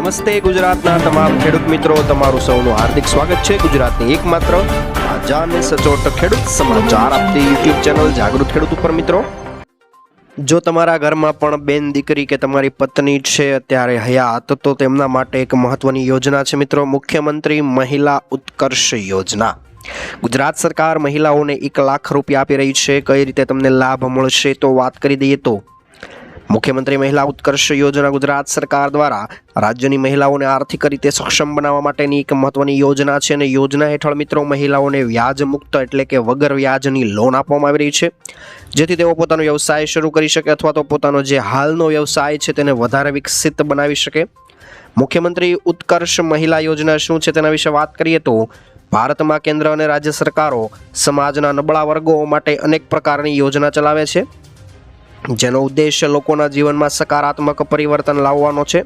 નમસ્તે ગુજરાતના તમામ ખેડૂત મિત્રો, તમારું સૌનું હાર્દિક સ્વાગત છે ગુજરાતની એકમાત્ર તાજા અને સચોટ ખેડૂત સમાચાર. આપતી યુટ્યુબ ચેનલ જાગૃત ખેડૂત ઉપર મિત્રો. જો તમારા ઘરમાં પણ બેન દીકરી કે તમારી પત્ની છે અત્યારે હયાત તો તેમના માટે એક મહત્વની યોજના છે મિત્રો. મુખ્યમંત્રી મહિલા ઉત્કર્ષ યોજના. ગુજરાત સરકાર મહિલાઓને એક લાખ રૂપિયા આપી રહી છે. કઈ રીતે તમને લાભ મળશે તો વાત કરી દઈએ તો મુખ્યમંત્રી મહિલા ઉત્કર્ષ યોજના ગુજરાત સરકાર દ્વારા રાજ્યની મહિલાઓને આર્થિક રીતે સક્ષમ બનાવવા માટેની એક મહત્વની યોજના છે અને યોજના હેઠળ મિત્રો મહિલાઓને વ્યાજ મુક્ત એટલે કે વગર વ્યાજની લોન આપવામાં આવી રહી છે. જેથી તેઓ પોતાનો વ્યવસાય શરૂ કરી શકે અથવા તો પોતાનો જે હાલનો વ્યવસાય છે તેને વધારે વિકસિત બનાવી શકે. મુખ્યમંત્રી ઉત્કર્ષ મહિલા યોજના શું છે તેના વિશે વાત કરીએ તો ભારતમાં કેન્દ્ર અને રાજ્ય સરકારો સમાજના નબળા વર્ગો માટે અનેક પ્રકારની યોજના ચલાવે છે. જેનો ઉદ્દેશ્ય લોકોના જીવનમાં સકારાત્મક પરિવર્તન લાવવાનો છે.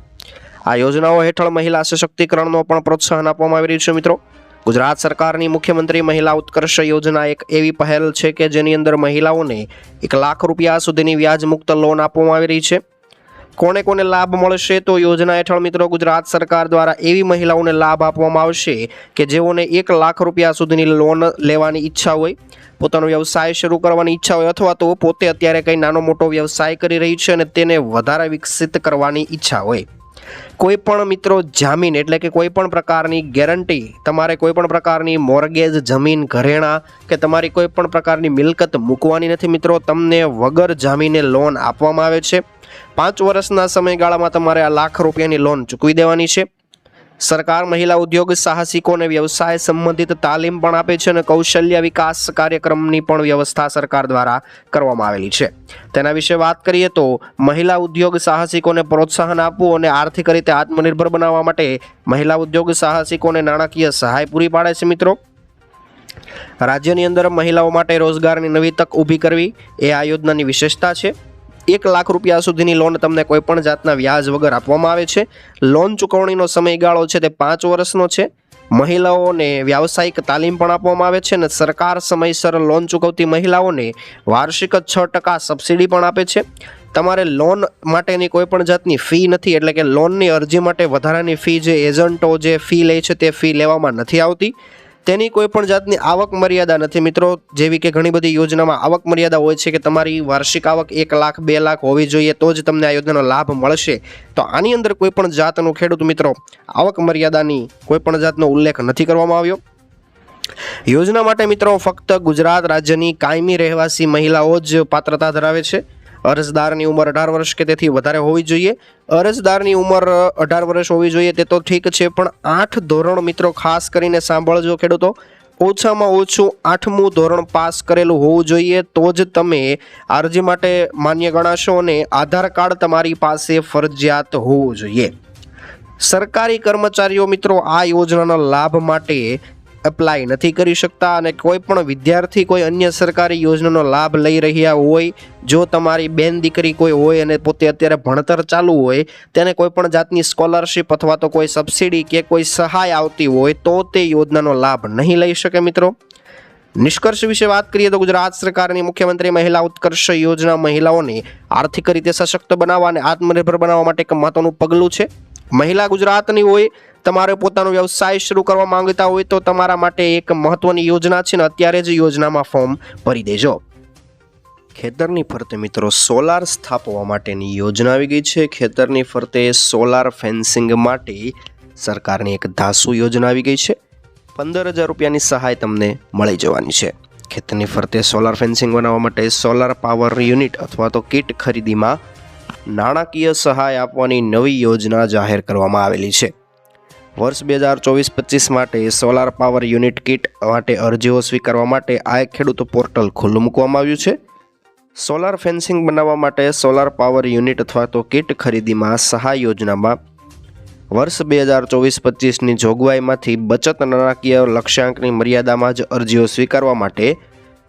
આ યોજનાઓ હેઠળ મહિલા સશક્તિકરણનો પણ પ્રોત્સાહન આપવામાં આવી રહ્યું છે મિત્રો. ગુજરાત સરકારની મુખ્યમંત્રી મહિલા ઉત્કર્ષ યોજના એક એવી પહેલ છે કે જેની અંદર મહિલાઓને એક લાખ રૂપિયા સુધીની વ્યાજ મુક્ત લોન આપવામાં આવી રહી છે. કોને કોને લાભ મળશે તો યોજના હેઠળ મિત્રો ગુજરાત સરકાર દ્વારા એવી મહિલાઓને લાભ આપવામાં આવશે કે જેઓને એક લાખ રૂપિયા સુધીની લોન લેવાની ઈચ્છા હોય. પોતાનો વ્યવસાય શરૂ કરવાની ઈચ્છા હોય અથવા તો પોતે અત્યારે કંઈ નાનો મોટો વ્યવસાય કરી રહી છે અને તેને વધારે વિકસિત કરવાની ઈચ્છા હોય. કોઈ પણ મિત્રો જામીન એટલે કે કોઈ પણ પ્રકારની ગેરંટી, તમારે કોઈ પણ પ્રકારની મોર્ગેજ, જમીન, ઘરેણા કે તમારી કોઈ પણ પ્રકારની મિલકત મૂકવાની નથી મિત્રો, તમને વગર જામીને લોન આપવામાં આવે છે. પાંચ વર્ષના સમયગાળામાં તમારે આ લાખ રૂપિયાની લોન ચૂકવી દેવાની છે. સરકાર મહિલા ઉદ્યોગ સાહસિકોને વ્યવસાય સંબંધિત તાલીમ પણ આપે છે અને કૌશલ્ય વિકાસ કાર્યક્રમની પણ વ્યવસ્થા સરકાર દ્વારા કરવામાં આવેલી છે. તેના વિશે વાત કરીએ તો મહિલા ઉદ્યોગ સાહસિકોને પ્રોત્સાહન આપવું અને આર્થિક રીતે આત્મનિર્ભર બનાવવા માટે મહિલા ઉદ્યોગ સાહસિકોને નાણાકીય સહાય પૂરી પાડે છે મિત્રો. રાજ્યની અંદર મહિલાઓ માટે રોજગારની નવી તક ઊભી કરવી એ આ યોજનાની વિશેષતા છે. એક લાખ રૂપિયા સુધીની લોન તમને કોઈપણ જાતના વ્યાજ વગર આપવામાં આવે છે. લોન ચૂકવણીનો સમયગાળો છે તે પાંચ વર્ષનો છે. મહિલાઓને વ્યાવસાયિક તાલીમ પણ આપવામાં આવે છે અને સરકાર સમયસર લોન ચૂકવતી મહિલાઓને વાર્ષિક છ ટકા સબસિડી પણ આપે છે. તમારે લોન માટેની કોઈપણ જાતની ફી નથી, એટલે કે લોનની અરજી માટે વધારાની ફી જે એજન્ટો જે ફી લે છે તે ફી લેવામાં નથી આવતી. તેની કોઈ પણ જાતની આવક મર્યાદા નથી. મિત્રો, જેવી કે ઘણી બધી યોજનામાં આવક મર્યાદા હોય છે કે તમારી વાર્ષિક આવક એક લાખ, બે લાખ હોવી જોઈએ, તો જ તમને આ યોજનાનો લાભ મળશે. તો આની અંદર કોઈ પણ જાતનું ખેડૂત મિત્રો, આવક મર્યાદાની કોઈ પણ જાતનો ઉલ્લેખ નથી કરવામાં આવ્યો. યોજના માટે મિત્રો, ફક્ત ગુજરાત રાજ્યની કાયમી રહેવાસી મહિલાઓ જ પાત્રતા ધરાવે છે. અરજદારની ઉંમર અઢાર વર્ષ કે તેથી વધારે હોવી જોઈએ. અરજદારની ઉંમર અઢાર વર્ષ હોવી જોઈએ તે તો ઠીક છે, પણ આઠ ધોરણ મિત્રો ખાસ કરીને સાંભળજો ખેડૂતો. ઓછામાં ઓછું આઠમું ધોરણ પાસ કરેલું હોવું જોઈએ, તો જ તમે અરજી માટે માન્ય ગણાશો અને આધાર કાર્ડ તમારી પાસે ફરજિયાત હોવું જોઈએ. સરકારી કર્મચારીઓ મિત્રો આ યોજનાના લાભ માટે એપ્લાય નથી કરી શકતા અને કોઈ પણ વિદ્યાર્થી કોઈ અન્ય સરકારી યોજનાનો લાભ લઈ રહ્યા હોય, જો તમારી બેન દીકરી કોઈ હોય અને પોતે અત્યારે ભણતર ચાલુ હોય, તેને કોઈ પણ જાતની સ્કોલરશિપ અથવા તો કોઈ સબસિડી કે કોઈ સહાય આવતી હોય, તો તે યોજનાનો લાભ નહીં લઈ શકે મિત્રો. નિષ્કર્ષ વિશે વાત કરીએ તો ગુજરાત સરકારની મુખ્યમંત્રી મહિલા ઉત્કર્ષ યોજના મહિલાઓને આર્થિક રીતે સશક્ત બનાવવા અને આત્મનિર્ભર બનાવવા માટે એક મહત્વનું પગલું છે. મહિલા ગુજરાતની હોય, તમારે પોતાનો વ્યવસાય શરૂ કરવા માંગતા હોય તો તમારા માટે એક મહત્વની યોજના છે ને અત્યારે જ યોજનામાં ફોર્મ ભરી દેજો. ખેતરની ફરતે મિત્રો સોલાર સ્થાપવા માટેની યોજના આવી ગઈ છે. ખેતરની ફરતે સોલાર ફેન્સિંગ માટે સરકારની એક ધાસુ યોજના આવી ગઈ છે. પંદર હજાર રૂપિયાની સહાય તમને મળી જવાની છે. ખેતરની ફરતે સોલાર ફેન્સિંગ બનાવવા માટે સોલાર પાવર યુનિટ અથવા તો કીટ ખરીદીમાં નાણાકીય સહાય આપવાની નવી યોજના જાહેર કરવામાં આવેલી છે. વર્ષ બે હજાર ચોવીસ પચીસ માટે સોલાર પાવર યુનિટ કિટ માટે અરજીઓ સ્વીકારવા માટે આ ખેડૂત પોર્ટલ ખુલ્લું મૂકવામાં આવ્યું છે. સોલાર ફેન્સિંગ બનાવવા માટે સોલાર પાવર યુનિટ અથવા તો કિટ ખરીદીમાં સહાય યોજનામાં વર્ષ બે હજાર ચોવીસ પચીસની જોગવાઈમાંથી બચત નાણાકીય લક્ષ્યાંકની મર્યાદામાં જ અરજીઓ સ્વીકારવા માટે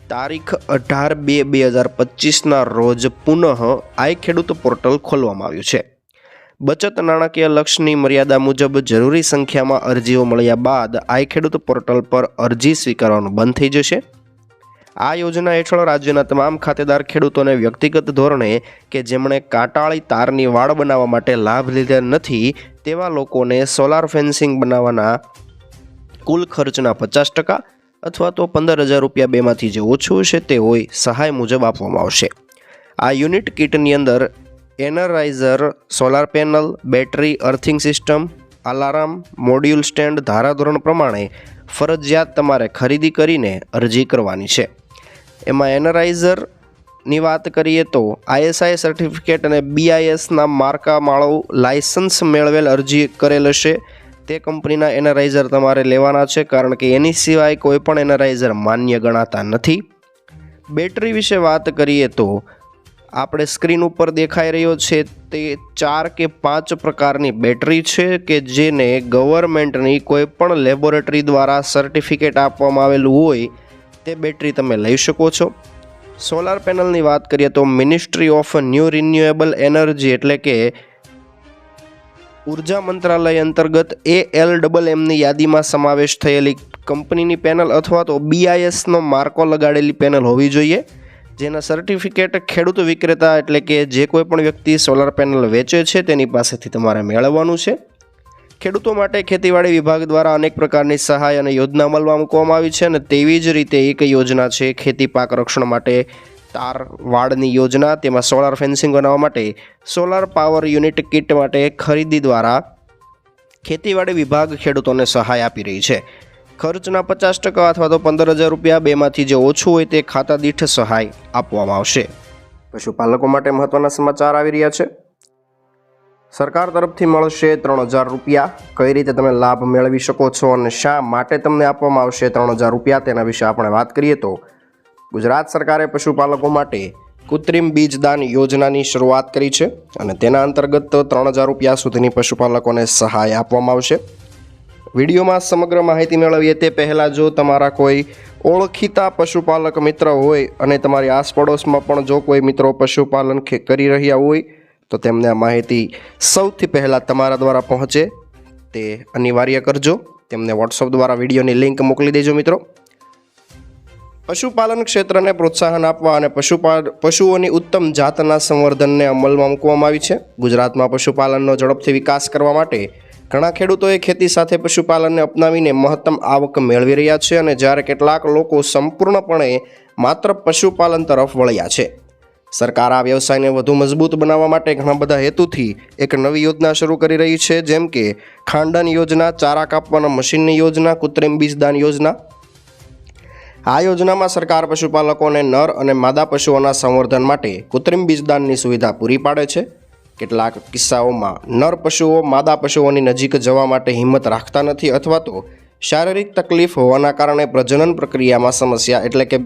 તારીખ અઢાર બે બે હજાર પચીસના રોજ પુનઃ આઈ ખેડૂત પોર્ટલ ખોલવામાં આવ્યું છે. બચત નાણાકીય લક્ષ્યની મર્યાદા મુજબ જરૂરી સંખ્યામાં અરજીઓ મળ્યા બાદ આઈ ખેડૂત પોર્ટલ પર અરજી સ્વીકારવાનું બંધ થઈ જશે. આ યોજના હેઠળ રાજ્યના તમામ ખાતેદાર ખેડૂતોને વ્યક્તિગત ધોરણે કે જેમણે કાંટાળી તારની વાડ બનાવવા માટે લાભ લીધા નથી તેવા લોકોને સોલાર ફેન્સિંગ બનાવવાના કુલ ખર્ચના પચાસ ટકા અથવા તો પંદર હજાર રૂપિયા બેમાંથી જે ઓછું છે તે હોય સહાય મુજબ આપવામાં આવશે. આ યુનિટ કિટની અંદર energiser, solar panel, battery, earthing system, alarm, module stand, ધારાધોરણ પ્રમાણે ફરજિયાત તમારે ખરીદી કરીને અરજી કરવાની છે. એમાં એનરાઇઝરની વાત કરીએ તો આઈએસઆઈ સર્ટિફિકેટ અને બીઆઈએસના માળો લાયસન્સ મેળવેલ અરજી કરેલ હશે. તે કંપનીના એનરાઇઝર તમારે લેવાના છે, કારણ કે એની સિવાય કોઈ પણ એનરાઇઝર માન્ય ગણાતા નથી. બેટરી વિશે વાત કરીએ તો, આપણે સ્ક્રીન ઉપર દેખાઈ રહ્યો છે, તે ચાર કે પાંચ પ્રકારની બેટરી છે કે જેને ગવર્મેન્ટની કોઈ પણ લેબોરેટરી દ્વારા સર્ટિફિકેટ આપવામાં આવેલું હોય, તે બેટરી તમે લઈ શકો છો. સોલાર પેનલની વાત કરીએ તો ministry of new renewable energy એટલે કે ઊર્જા મંત્રાલય અંતર્ગત એ એલ ડબલ એમની યાદીમાં સમાવેશ થયેલી કંપનીની પેનલ અથવા તો બીઆઈએસનો માર્કો લગાડેલી પેનલ હોવી જોઈએ, જેના સર્ટિફિકેટ ખેડૂત વિક્રેતા એટલે કે જે કોઈ પણ વ્યક્તિ સોલાર પેનલ વેચે છે તેની પાસેથી તમારે મેળવવાનું છે. ખેડૂતો માટે ખેતીવાડી વિભાગ દ્વારા અનેક પ્રકારની સહાય અને યોજના અમલમાં મૂકવામાં આવી છે અને તેવી જ રીતે એક યોજના છે ખેતી પાક રક્ષણ માટે તાર વાડની યોજના તેમાં સોલાર ફેન્સિંગ બનાવવા માટે સોલાર પાવર યુનિટ કિટ માટે ખરીદી દ્વારા ખેતીવાડી વિભાગ ખેડૂતોને સહાય આપી રહી છે. ખર્ચના પચાસ ટકા અથવા તો પંદર હજાર રૂપિયા બેમાંથી જે ઓછું હોય તે ખાતા દીઠ સહાય આપવામાં આવશે. પશુપાલકો માટે મહત્વના સમાચાર આવી રહ્યા છે. સરકાર તરફથી મળશે ત્રણ હજાર રૂપિયા. કઈ રીતે તમે લાભ મેળવી શકો છો અને શા માટે તમને આપવામાં આવશે ત્રણ હજાર રૂપિયા તેના વિશે આપણે વાત કરીએ તો ગુજરાત સરકારે પશુપાલકો માટે કૃત્રિમ બીજદાન યોજનાની શરૂઆત કરી છે અને તેના અંતર્ગત ત્રણ હજાર રૂપિયા સુધીની પશુપાલકોને સહાય આપવામાં આવશે. વિડીયોમાં સમગ્ર માહિતી મેળવીએ તે પહેલાં જો તમારા કોઈ ઓળખીતા પશુપાલક મિત્ર હોય અને તમારી આસપડોશમાં પણ જો કોઈ મિત્રો પશુપાલન કરી રહ્યા હોય, તો તેમને આ માહિતી સૌથી પહેલાં તમારા દ્વારા પહોંચે. તે અનિવાર્ય કરજો. તેમને વોટ્સઅપ દ્વારા વિડીયોની લિંક મોકલી દેજો મિત્રો. પશુપાલન ક્ષેત્રને પ્રોત્સાહન આપવા અને પશુપાલ, પશુઓની ઉત્તમ જાતના સંવર્ધનને અમલમાં મૂકવામાં આવી છે. ગુજરાતમાં પશુપાલનનો ઝડપથી વિકાસ કરવા માટે ઘણા ખેડૂતોએ ખેતી સાથે પશુપાલનને અપનાવીને મહત્તમ આવક મેળવી રહ્યા છે અને જ્યારે કેટલાક લોકો સંપૂર્ણપણે માત્ર પશુપાલન તરફ વળ્યા છે. સરકાર આ વ્યવસાયને વધુ મજબૂત બનાવવા માટે ઘણા બધા હેતુથી એક નવી યોજના શરૂ કરી રહી છે, જેમ કે ખાંડન યોજના, ચારા કાપવાના મશીનની યોજના, કૃત્રિમ બીજદાન યોજના આ યોજનામાં સરકાર પશુપાલકોને નર અને માદા પશુઓના સંવર્ધન માટે કૃત્રિમ બીજદાનની સુવિધા પૂરી પાડે છે. કેટલાક કિસ્સાઓમાં નર પશુઓ માદા પશુઓની નજીક જવા માટે હિંમત રાખતા નથી અથવા તો શારીરિક તકલીફ હોવાના કારણે પ્રજનન પ્રક્રિયામાં સમસ્યા એટલે કે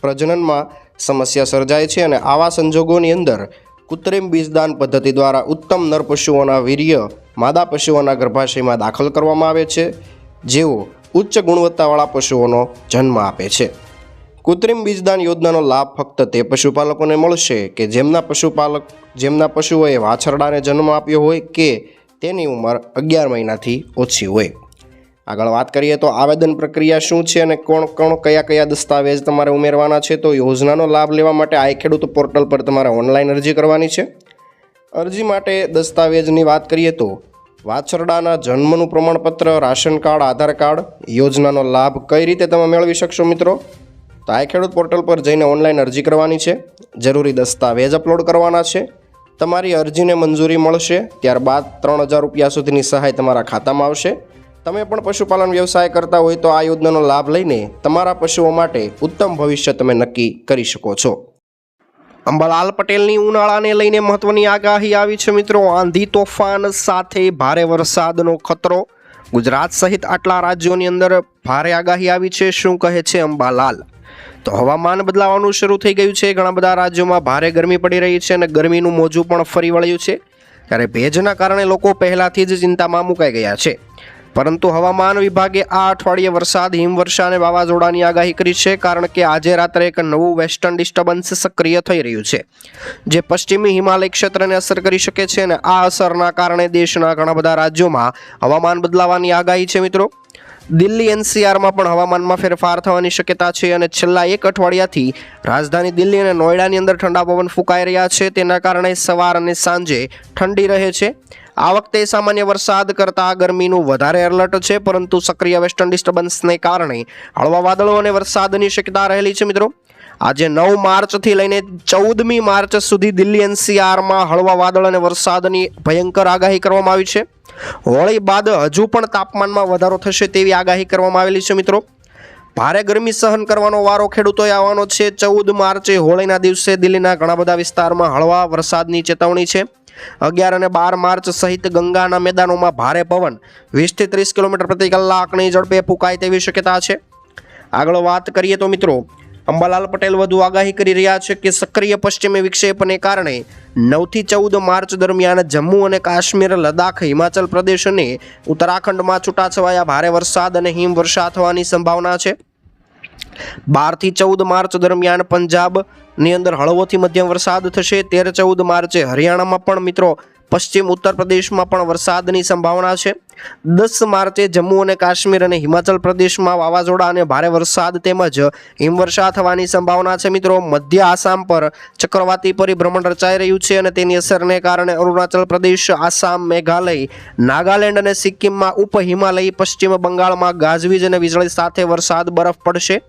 પ્રજનનમાં સમસ્યા સર્જાય છે અને આવા સંજોગોની અંદર કૃત્રિમ બીજદાન પદ્ધતિ દ્વારા ઉત્તમ નર પશુઓના વીર્ય માદા પશુઓના ગર્ભાશયમાં દાખલ કરવામાં આવે છે. જેઓ ઉચ્ચ ગુણવત્તાવાળા પશુઓનો જન્મ આપે છે. કૃત્રિમ બીજદાન યોજનાનો લાભ ફક્ત તે પશુપાલકોને મળશે કે જેમના પશુપાલક, જેમના પશુઓએ વાછરડાને જન્મ આપ્યો હોય કે તેની ઉંમર અગિયાર મહિનાથી ઓછી હોય. આગળ વાત કરીએ તો આવેદન પ્રક્રિયા શું છે અને કોણ કોણ કયા કયા દસ્તાવેજ તમારે ઉમેરવાના છે? તો યોજનાનો લાભ લેવા માટે આઈ ખેડૂત પોર્ટલ પર તમારે ઓનલાઈન અરજી કરવાની છે. અરજી માટે દસ્તાવેજની વાત કરીએ તો વાછરડાના જન્મનું પ્રમાણપત્ર, રાશન કાર્ડ, આધાર કાર્ડ યોજનાનો લાભ કઈ રીતે તમે મેળવી શકશો મિત્રો? તો આ ખેડૂત પોર્ટલ પર જઈને ઓનલાઈન અરજી કરવાની છે. જરૂરી દસ્તાવેજ અપલોડ કરવાના છે. તમારી અરજીને મંજૂરી મળશે. ત્યારબાદ ત્રણ હજાર રૂપિયા સુધીની સહાય તમારા ખાતામાં આવશે. તમે પણ પશુપાલન વ્યવસાય કરતા હોય તો આ યોજનાનો લાભ લઈને તમારા પશુઓ માટે ઉત્તમ ભવિષ્ય તમે નક્કી કરી શકો છો. અંબાલાલ પટેલની ઉનાળાને લઈને મહત્વની આગાહી આવી છે મિત્રો. આંધી તોફાન સાથે ભારે વરસાદનો ખતરો. ગુજરાત સહિત આટલા રાજ્યોની અંદર ભારે આગાહી આવી છે. શું કહે છે અંબાલાલ? તો હવામાન બદલાવાનું શરૂ થઈ ગયું છે. ઘણા બધા રાજ્યોમાં ભારે ગરમી પડી રહી છે અને ગરમીનું મોજું પણ ફરી વળ્યું છે. ત્યારે ભેજના કારણે લોકો પહેલાથી જ ચિંતામાં મુકાઈ ગયા છે. પરંતુ હવામાન વિભાગે આ અઠવાડિયે વરસાદ, હિમવર્ષા અને વાવાઝોડાની આગાહી કરી છે, કારણ કે આજે રાત્રે એક નવું વેસ્ટર્ન ડિસ્ટર્બન્સ સક્રિય થઈ રહ્યું છે, જે પશ્ચિમી હિમાલય ક્ષેત્રને અસર કરી શકે છે અને આ અસરના કારણે દેશના ઘણા બધા રાજ્યોમાં હવામાન બદલાવાની આગાહી છે મિત્રો. દિલ્હી એનસીઆરમાં પણ હવામાનમાં ફેરફાર થવાની શક્યતા છે અને છેલ્લા એક અઠવાડિયાથી રાજધાની દિલ્હી અને નોઈડાની અંદર ઠંડા પવન ફૂંકાઈ રહ્યા છે, તેના કારણે સવાર અને સાંજે ઠંડી રહે છે. આ વખતે સામાન્ય વરસાદ કરતાં ગરમીનું વધારે એલર્ટ છે, પરંતુ સક્રિય વેસ્ટર્ન ડિસ્ટર્બન્સને કારણે હળવા વાદળો અને વરસાદની શક્યતા રહેલી છે મિત્રો. આજે નવ માર્ચથી લઈને ચૌદમી માર્ચ સુધી દિલ્હી એનસીઆરમાં હળવા વાદળ અને વરસાદની ભયંકર આગાહી કરવામાં આવી છે. હોળી બાદ હજુ પણ તાપમાનમાં વધારો થશે તેવી આગાહી કરવામાં આવેલી છે મિત્રો. ભારે ગરમી સહન કરવાનો વારો ખેડૂતોએ આવવાનો છે. ચૌદ માર્ચે હોળીના દિવસે દિલ્હીના ઘણા બધા વિસ્તારમાં હળવા વરસાદની ચેતવણી છે. અગિયાર અને બાર માર્ચ સહિત ગંગાના મેદાનોમાં ભારે પવન. વીસથી ત્રીસ કિલોમીટર પ્રતિ કલાકની ઝડપે ફૂંકાય તેવી શક્યતા છે. આગળ વાત કરીએ તો મિત્રો, અંબાલાલ પટેલ વધુ આગાહી કરી રહ્યા છે કે સક્રિય પશ્ચિમી વિક્ષેપને કારણે નવથી ચૌદ માર્ચ દરમિયાન જમ્મુ અને કાશ્મીર, લદ્દાખ, હિમાચલ પ્રદેશ અને ઉત્તરાખંડમાં છૂટાછવાયા ભારે વરસાદ અને હિમવર્ષા થવાની સંભાવના છે. બારથી ચૌદ માર્ચ દરમિયાન પંજાબની અંદર હળવોથી મધ્યમ વરસાદ થશે. તેર ચૌદ માર્ચે હરિયાણામાં પણ મિત્રો પશ્ચિમ ઉત્તર પ્રદેશમાં પણ વરસાદની સંભાવના છે. દસ માર્ચે જમ્મુ અને કાશ્મીર અને હિમાચલ પ્રદેશમાં વાવાઝોડા અને ભારે વરસાદ તેમજ હિમવર્ષા થવાની સંભાવના છે મિત્રો. મધ્ય આસામ પર ચક્રવાતી પરિભ્રમણ રચાઈ રહ્યું છે અને તેની અસરને કારણે અરુણાચલ પ્રદેશ, આસામ, મેઘાલય, નાગાલેન્ડ અને સિક્કિમમાં ઉપ હિમાલય, પશ્ચિમ બંગાળમાં ગાજવીજ અને વીજળી સાથે વરસાદ બરફ પડશે.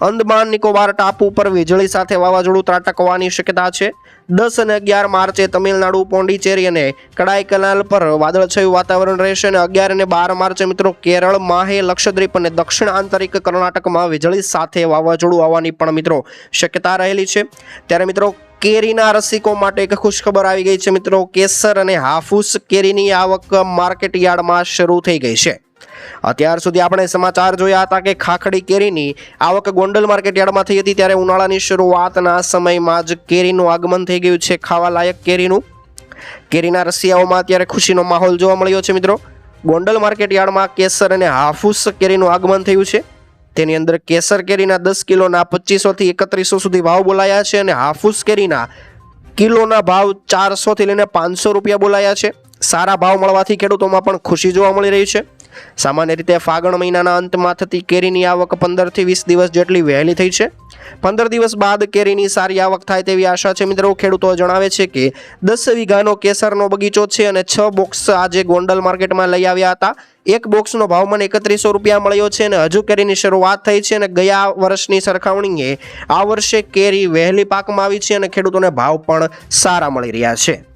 અંદમાન, નિકોબાર, ટાપુ પર વીજળી સાથે વાવાઝોડું ત્રાટકવાની શક્યતા છે. દસ અને અગિયાર માર્ચે તમિલનાડુ, પોંડિચેરી અને કડાઈ કેનાલ પર વાદળછાયું વાતાવરણ રહેશે અને અગિયાર અને બાર માર્ચે મિત્રો કેરળ, માહે, લક્ષદ્વીપ અને દક્ષિણ આંતરિક કર્ણાટકમાં વીજળી સાથે વાવાઝોડું આવવાની પણ મિત્રો શક્યતા રહેલી છે. ત્યારે મિત્રો કેરીના રસિકો માટે એક ખુશખબર આવી ગઈ છે મિત્રો. કેસર અને હાફૂસ કેરીની આવક માર્કેટ યાર્ડમાં શરૂ થઈ ગઈ છે. અત્યાર સુધી આપણે સમાચાર જોયા હતા કે ખાખડી કેરીની આવક ગોંડલ માર્કેટ યાર્ડમાં થઈ હતી ત્યારે ઉનાળાની શરૂઆતના સમયમાં જ કેરીનું આગમન થઈ ગયું છે ખાવા લાયક કેરીનું. કેરીના રસિયાઓમાં અત્યારે ખુશીનો માહોલ જોવા મળ્યો છે મિત્રો. ગોંડલ માર્કેટ યાર્ડમાં કેસર અને હાફૂસ કેરીનું આગમન થયું છે. તેની અંદર કેસર કેરીના દસ કિલોના પચીસોથી એકત્રીસો સુધી ભાવ બોલાયા છે અને હાફૂસ કેરીના કિલોના ભાવ ચારસોથી લઈને પાંચસો રૂપિયા બોલાયા છે. સારા ભાવ મળવાથી ખેડૂતોમાં પણ ખુશી જોવા મળી રહી છે. સામાન્ય રીતે ફાગણ મહિનાના અંતમાં થતી કેરીની આવક પંદરથી વીસ દિવસ જેટલી વહેલી થઈ છે. પંદર દિવસ બાદ કેરીની સારી આવક થાય તેવી આશા છે. મિત્રો, ખેડૂતો જણાવે છે કે દસ વીઘાનો કેસરનો બગીચો છે અને છ બોક્સ આજે ગોંડલ માર્કેટમાં લઈ આવ્યા હતા. એક બોક્સનો ભાવ મને એકત્રીસો રૂપિયા મળ્યો છે અને હજુ કેરીની શરૂઆત થઈ છે અને ગયા વર્ષની સરખામણીએ આ વર્ષે કેરી વહેલી પાકમાં આવી છે અને ખેડૂતોને ભાવ પણ સારા મળી રહ્યા છે.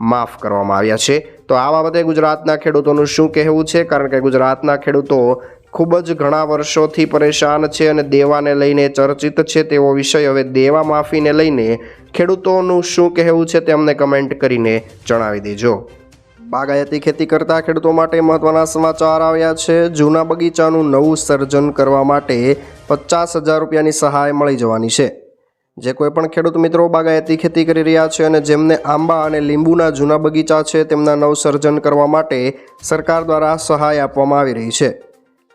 માફ કરવામાં આવ્યા છે. તો આ બાબતે ગુજરાતના ખેડૂતોનું શું કહેવું છે? કારણ કે ગુજરાતના ખેડૂતો ખૂબ જ ઘણા વર્ષોથી પરેશાન છે અને દેવાને લઈને ચર્ચિત છે તેવો વિષય હવે દેવા માફીને લઈને ખેડૂતોનું શું કહેવું છે તે અમને કમેન્ટ કરીને જણાવી દેજો. બાગાયતી ખેતી કરતા ખેડૂતો માટે મહત્વના સમાચાર આવ્યા છે. જૂના બગીચાનું નવું સર્જન કરવા માટે પચાસ હજાર રૂપિયાની સહાય મળી જવાની છે. જે કોઈ પણ ખેડૂત મિત્રો બાગાયતી ખેતી કરી રહ્યા છે અને જેમને આંબા અને લીંબુના જૂના બગીચા છે, તેમના નવસર્જન કરવા માટે સરકાર દ્વારા સહાય આપવામાં આવી રહી છે.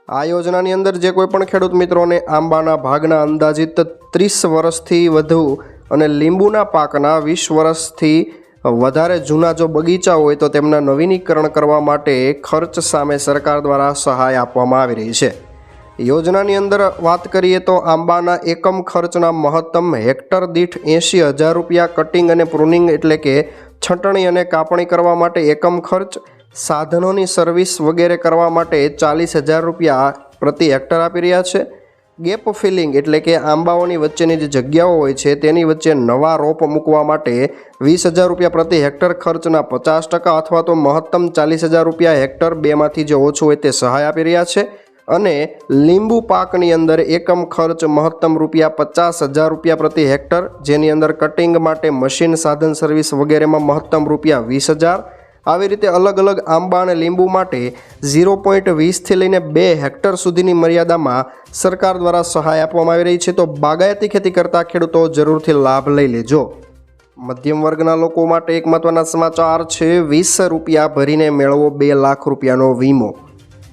આ યોજનાની અંદર જે કોઈ પણ ખેડૂત મિત્રોને આંબાના ભાગના અંદાજિત ત્રીસ વર્ષથી વધુ અને લીંબુના પાકના વીસ વર્ષથી વધારે જૂના જો બગીચા હોય તો તેમના નવીનીકરણ કરવા માટે ખર્ચ સામે સરકાર દ્વારા સહાય આપવામાં આવી રહી છે. યોજનાની અંદર વાત કરીએ તો આંબાના એકમ ખર્ચના મહત્તમ હેક્ટર દીઠ એંશી હજાર રૂપિયા કટિંગ અને પ્રુનિંગ એટલે કે છટણી અને કાપણી કરવા માટે એકમ ખર્ચ, સાધનોની સર્વિસ વગેરે કરવા માટે ચાલીસ હજાર રૂપિયા પ્રતિ હેક્ટર આપી રહ્યા છે. ગેપ ફિલિંગ એટલે કે આંબાઓની વચ્ચેની જે જગ્યાઓ હોય છે તેની વચ્ચે નવા રોપ મૂકવા માટે વીસ હજાર રૂપિયા પ્રતિ હેક્ટર ખર્ચના પચાસ ટકા અથવા તો મહત્તમ ચાલીસ હજાર રૂપિયા હેક્ટર બેમાંથી જે ઓછું હોય તે સહાય આપી રહ્યા છે. અને લીંબુ પાકની અંદર એકમ ખર્ચ મહત્તમ રૂપિયા પચાસ હજાર રૂપિયા પ્રતિ હેક્ટર, જેની અંદર કટિંગ માટે મશીન સાધન સર્વિસ વગેરેમાં મહત્તમ રૂપિયા વીસ હજાર. આવી રીતે અલગ અલગ આંબા અને લીંબુ માટે ઝીરો પોઈન્ટ વીસથી લઈને બે હેક્ટર સુધીની મર્યાદામાં સરકાર દ્વારા સહાય આપવામાં આવી રહી છે. તો બાગાયતી ખેતી કરતા ખેડૂતો જરૂરથી લાભ લઈ લેજો. મધ્યમ વર્ગના લોકો માટે એક મહત્વના સમાચાર છે, વીસ રૂપિયા ભરીને મેળવો બે લાખ રૂપિયાનો વીમો.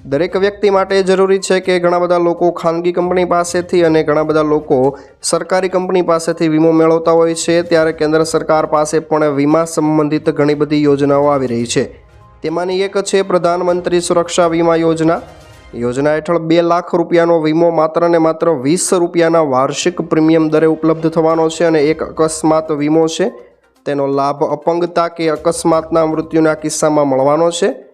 દરેક વ્યક્તિ માટે જરૂરી છે કે ઘણા બધા લોકો ખાનગી કંપની પાસેથી અને ઘણા બધા લોકો સરકારી કંપની પાસેથી વીમો મેળવતા હોય છે. ત્યારે કેન્દ્ર સરકાર પાસે પણ વીમા સંબંધિત ઘણી બધી યોજનાઓ આવી રહી છે. તેમાંની એક છે પ્રધાનમંત્રી સુરક્ષા વીમા યોજના. યોજના હેઠળ બે લાખ રૂપિયાનો વીમો માત્ર ને માત્ર વીસ રૂપિયાના વાર્ષિક પ્રીમિયમ દરે ઉપલબ્ધ થવાનો છે અને એક અકસ્માત વીમો છે. તેનો લાભ અપંગતા કે અકસ્માતના મૃત્યુના કિસ્સામાં મળવાનો છે.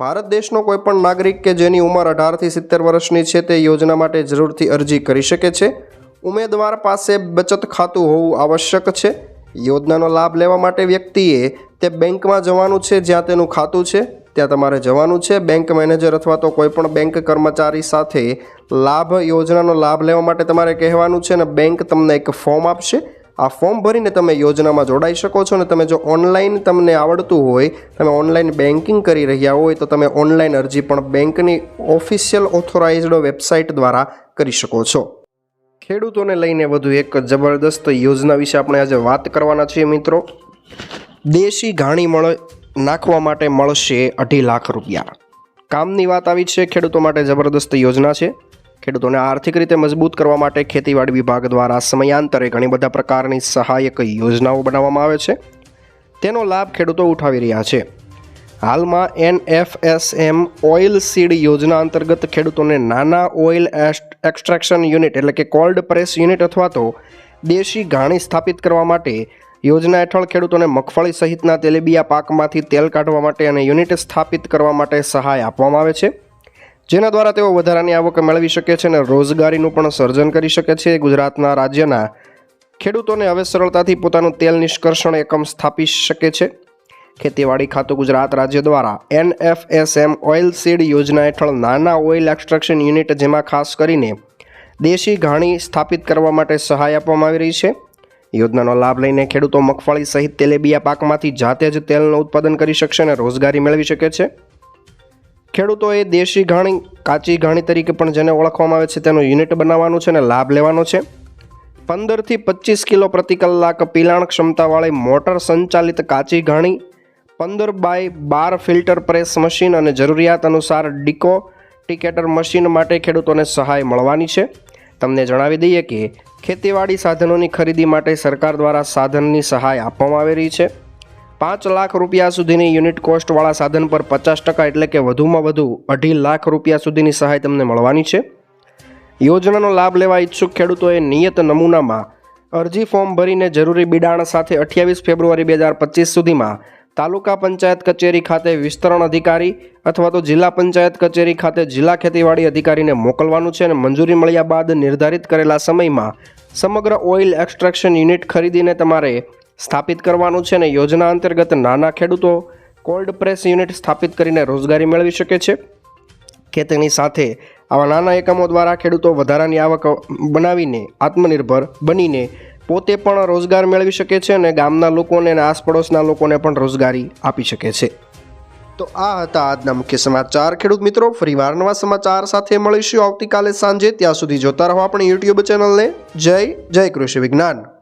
ભારત દેશનો કોઈપણ નાગરિક કે જેની ઉંમર અઢારથી સિત્તેર વર્ષની છે તે યોજના માટે જરૂરથી અરજી કરી શકે છે. ઉમેદવાર પાસે બચત ખાતું હોવું આવશ્યક છે. યોજનાનો લાભ લેવા માટે વ્યક્તિએ તે બેંકમાં જવાનું છે જ્યાં તેનું ખાતું છે, ત્યાં તમારે જવાનું છે. બેંક મેનેજર અથવા તો કોઈપણ બેંક કર્મચારી સાથે લાભ, યોજનાનો લાભ લેવા માટે તમારે કહેવાનું છે અને બેંક તમને એક ફોર્મ આપશે. આ ફોર્મ ભરીને તમે યોજનામાં જોડાઈ શકો છો અને તમે જો ઓનલાઈન તમને આવડતું હોય, તમે ઓનલાઈન બેન્કિંગ કરી રહ્યા હોય, તો તમે ઓનલાઈન અરજી પણ બેંકની ઓફિશિયલ ઓથોરાઇઝ્ડ વેબસાઇટ દ્વારા કરી શકો છો. ખેડૂતોને લઈને વધુ એક જબરદસ્ત યોજના વિશે આપણે આજે વાત કરવાના છીએ મિત્રો. દેશી ઘાણી મળ નાખવા માટે મળશે અઢી લાખ રૂપિયા. કામની વાત આવી છે, ખેડૂતો માટે જબરદસ્ત યોજના છે. ખેડૂતોને આર્થિક રીતે મજબૂત કરવા માટે ખેતીવાડી વિભાગ દ્વારા સમયાંતરે ઘણી બધા પ્રકારની સહાયક યોજનાઓ બનાવવામાં આવે છે. તેનો લાભ ખેડૂતો ઉઠાવી રહ્યા છે. હાલમાં એનએફએસએમ ઓઇલ સીડ યોજના અંતર્ગત ખેડૂતોને નાના ઓઇલ એક્સ્ટ્રેક્શન યુનિટ એટલે કે કોલ્ડ પ્રેસ યુનિટ અથવા તો દેશી ઘાણી સ્થાપિત કરવા માટે યોજના હેઠળ ખેડૂતોને મગફળી સહિતના તેલીબિયા પાકમાંથી તેલ કાઢવા માટે અને યુનિટ સ્થાપિત કરવા માટે સહાય આપવામાં આવે છે. જેના દ્વારા તેઓ વધારાની આવક મેળવી શકે છે અને રોજગારીનું પણ સર્જન કરી શકે છે. ગુજરાતના રાજ્યના ખેડૂતોને હવે સરળતાથી પોતાનું તેલ નિષ્કર્ષણ એકમ સ્થાપી શકે છે. ખેતીવાડી ખાતું ગુજરાત રાજ્ય દ્વારા એનએફએસએમ ઓઇલ સીડ યોજના હેઠળ નાના ઓઇલ એક્સ્ટ્રક્શન યુનિટ જેમાં ખાસ કરીને દેશી ઘાણી સ્થાપિત કરવા માટે સહાય આપવામાં આવી રહી છે. યોજનાનો લાભ લઈને ખેડૂતો મગફળી સહિત તેલેબિયા પાકમાંથી જાતે જ તેલનું ઉત્પાદન કરી શકશે અને રોજગારી મેળવી શકે છે. ખેડૂતોએ દેશી ઘાણી, કાચી ઘાણી તરીકે પણ જેને ઓળખવામાં આવે છે, તેનું યુનિટ બનાવવાનું છે અને લાભ લેવાનો છે. પંદરથી પચીસ કિલો પ્રતિ કલાક પિલાણ ક્ષમતાવાળી મોટર સંચાલિત કાચી ઘાણી, પંદર બાય બાર ફિલ્ટર પ્રેસ મશીન અને જરૂરિયાત અનુસાર ડિકો ટિકેટર મશીન માટે ખેડૂતોને સહાય મળવાની છે. તમને જણાવી દઈએ કે ખેતીવાડી સાધનોની ખરીદી માટે સરકાર દ્વારા સાધનની સહાય આપવામાં આવી રહી છે. પાંચ લાખ રૂપિયા સુધીની યુનિટ કોસ્ટવાળા સાધન પર પચાસ ટકા એટલે કે વધુમાં વધુ અઢી લાખ રૂપિયા સુધીની સહાય તમને મળવાની છે. યોજનાનો લાભ લેવા ઈચ્છુક ખેડૂતોએ નિયત નમૂનામાં અરજી ફોર્મ ભરીને જરૂરી બિડાણ સાથે અઠ્યાવીસ ફેબ્રુઆરી બે હજાર પચીસ સુધીમાં તાલુકા પંચાયત કચેરી ખાતે વિસ્તરણ અધિકારી અથવા તો જિલ્લા પંચાયત કચેરી ખાતે જિલ્લા ખેતીવાડી અધિકારીને મોકલવાનું છે અને મંજૂરી મળ્યા બાદ નિર્ધારિત કરેલા સમયમાં સમગ્ર ઓઇલ એક્સ્ટ્રેક્શન યુનિટ ખરીદીને તમારે સ્થાપિત કરવાનું છે અને યોજના અંતર્ગત નાના ખેડૂતો કોલ્ડ પ્રેસ યુનિટ સ્થાપિત કરીને રોજગારી મેળવી શકે છે. ખેતીની સાથે આવા નાના એકમો દ્વારા ખેડૂતો વધારાની આવક બનાવીને આત્મનિર્ભર બનીને પોતે પણ રોજગાર મેળવી શકે છે અને ગામના લોકોને અને આસપડોશના લોકોને પણ રોજગારી આપી શકે છે. તો આ હતા આજના મુખ્ય સમાચાર. ખેડૂત મિત્રો, ફરીવાર નવા સમાચાર સાથે મળીશું આવતીકાલે સાંજે. ત્યાં સુધી જોતા રહો આપણી યુટ્યુબ ચેનલને. જય જય કૃષિ વિજ્ઞાન.